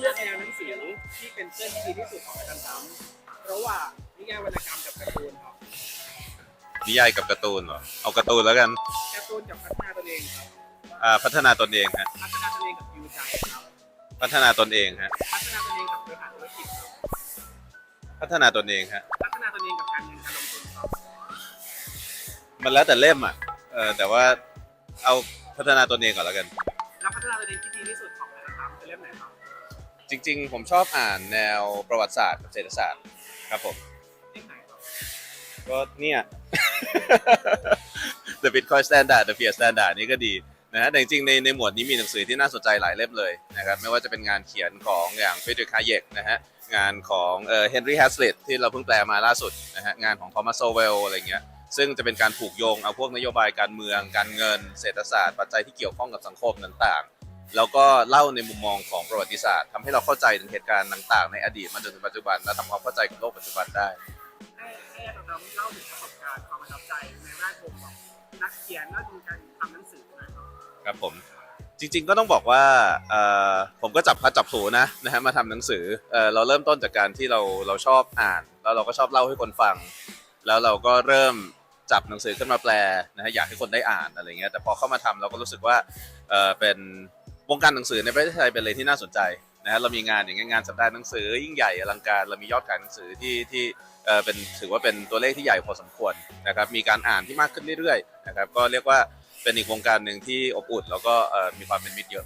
เลือกแนวหนังสือที่เป็นเพื่อนที่ดีที่สุดของอาจารย์ตั้มระหว่างนิยายวรรณกรรมกับการ์ตูนครับนิยายกับการ์ตูนเหรอ เอาการ์ตูนแล้วกัน การ์ตูนกับพัฒนาตนเองครับอ่าพัฒนาตนเองฮะ พัฒนาตนเองกับยูใจครับ พัฒนาตนเองฮะ พัฒนาตนเองกับบริหารธุรกิจครับพัฒนาตนเองฮะ พัฒนาตนเองกับการเงินการลงทุนครับ มันแล้วแต่เล่มอะ เออแต่ว่าเอาพัฒนาตนเองก่อนแล้วกัน แล้วพัฒนาตนเองที่ดีที่สุดของอาจารย์ตั้มเป็นเล่มไหนครับ จริง ๆ ผมชอบอ่านแนวประวัติศาสตร์กับเศรษฐศาสตร์ครับผมก็เนี่ย The Bitcoin Standard The Fiat Standard นี่ก็ดีนะฮะแต่จริงๆในในหมวดนี้มีหนังสือที่น่าสนใจหลายเล่มเลยนะครับไม่ว่าจะเป็นงานเขียนของอย่างเฟเดริกฮาเยกนะฮะงานของเอ่อเฮนรี่แฮสเลตที่เราเพิ่งแปลมาล่าสุดนะฮะงานของทอมัสโซเวลอะไรเงี้ยซึ่งจะเป็นการผูกโยงเอาพวกนโยบายการเมือง การเงิน เศรษฐศาสตร์ ปัจจัยที่เกี่ยวข้องกับสังคมต่างๆ แล้วก็เล่าในมุมมองของประวัติศาสตร์ทำให้เราเข้าใจถึงเหตุการณ์ต่างๆ ในอดีตมาจนถึงปัจจุบันและทำความเข้าใจกับโลกปัจจุบันได้ ให้ให้อาจารย์ตั้มเล่าถึงประสบการณ์ความประทับใจในแวดวงของนักเขียนและวงการทำหนังสือหนะครับครับผมจริงๆก็ต้องบอกว่าเอ่อผมก็จับพัดจับผูนะนะฮะมาทำหนังสือเอ่อเราเริ่มต้นจากการที่เราเราชอบอ่าน แล้วเราก็ชอบเล่าให้คนฟัง แล้วเราก็เริ่มจับหนังสือขึ้นมาแปลนะฮะอยากให้คนได้อ่านอะไรเงี้ยแต่พอเข้ามาทำเราก็รู้สึกว่าเอ่อเป็น วงการหนังสือในประเทศไทยเป็นอะไรที่น่าสนใจนะฮะเรามีงานอย่างเงี้ยงานสัปดาห์หนังสือยิ่งใหญ่อลังการเรามียอดขายหนังสือที่ที่เอ่อเป็นถือว่าเป็นตัวเลขที่ใหญ่พอสมควรนะครับมีการอ่านที่มากขึ้นเรื่อยๆนะครับก็เรียกว่าเป็นอีกวงการหนึ่งที่อบอุ่นแล้วก็เอ่อมีความเป็นมิตรเยอะ